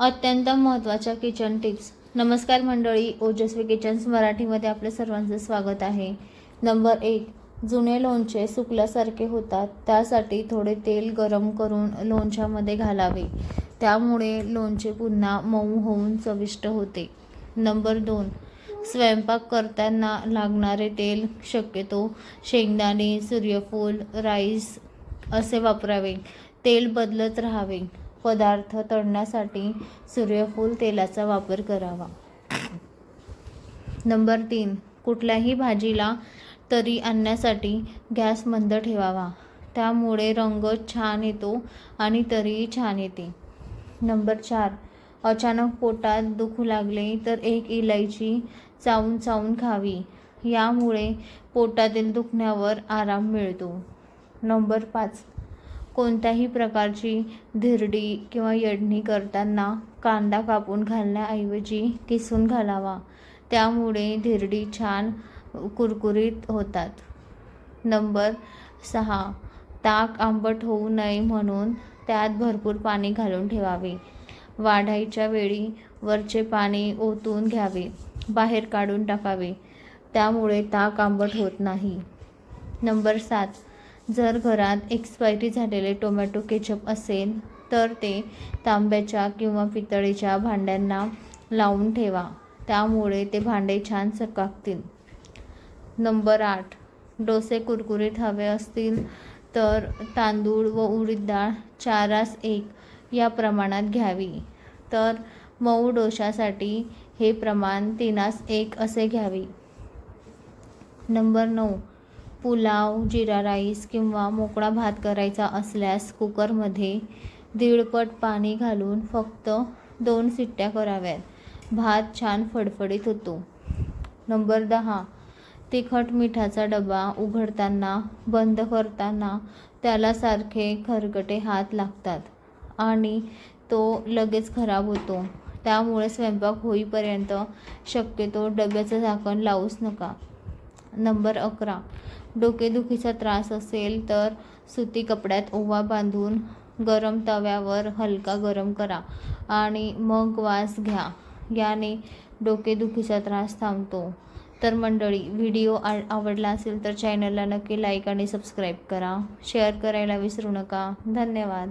अत्यंत महत्त्वाच्या kitchen tips नमस्कार मंडळी ओजस्वी किचन्स मराठीमध्ये आपल्या सर्वांचं स्वागत आहे. नंबर एक जुने लोणचे सुकल्यासारखे होतात. त्यासाठी थोडे तेल गरम करून लोणच्यामध्ये घालावे. त्यामुळे लोणचे पुन्हा मऊ होऊन चविष्ट होते. नंबर दोन स्वयंपाक करताना लागणारे तेल शक्यतो शेंगदाणे सूर्यफूल राईस असे वापरावे. तेल बदलत राहावे. पदार्थ तळण्यासाठी सूर्यफूल तेलाचा वापर करावा. नंबर तीन. कुठल्याही भाजीला तरी आणण्यासाठी गॅस मंद ठेवावा. त्यामुळे रंग छान येतो आणि तरीही छान येते. नंबर चार. अचानक पोटात दुखू लागले तर एक इलायची चावून चावून खावी. यामुळे पोटातील दुखण्यावर आराम मिळतो. नंबर पाच. कोणत्याही प्रकारची धिरडी किंवा यडणी करताना कांदा कापून घालण्याऐवजी किसून घालावा. त्यामुळे धिरडी छान कुरकुरीत होतात. नंबर सहा. ताक आंबट होऊ नये म्हणून त्यात भरपूर पाणी घालून ठेवावे. वाढायच्या वेळी वरचे पाणी ओतून घ्यावे. बाहेर काढून टाकावे. त्यामुळे ताक आंबट होत नाही. नंबर सात. जर घरात एक्सपायरी झालेले टोमॅटो केचप असेल तर ते तांब्याच्या किंवा पितळेच्या भांड्यांना लावून ठेवा. त्यामुळे ते भांडे छान चकाकतील नंबर आठ. डोसे कुरकुरीत हवे असतील तर तांदूळ व उडीद डाळ चारास एक या प्रमाणात घ्यावी. तर मऊ डोशासाठी हे प्रमाण तीनास एक असे घ्यावे. नंबर नऊ. पुलाव जिरा राईस किंवा मोकळा भात करायचा असल्यास कुकरमध्ये दीडपट पाणी घालून फक्त दोन सिट्ट्या कराव्यात. भात छान फडफडीत होतो. नंबर दहा. तिखट मिठाचा डबा उघडताना बंद करताना त्याला सारखे खरकटे हात लागतात आणि तो लगेच खराब होतो. त्यामुळे स्वयंपाक होईपर्यंत शक्यतो डब्याचं झाकण लावूच नका. नंबर अकरा. डोकेदुखीचा त्रास असेल तर सुती कपड्यात ओवा बांधून गरम तव्यावर हलका गरम करा आणि मग वास घ्या. याने डोकेदुखीचा त्रास थांबतो. तर मंडळी व्हिडिओ आ आवडला असेल तर चॅनलला नक्की लाईक आणि सबस्क्राईब करा. शेअर करायला विसरू नका. धन्यवाद.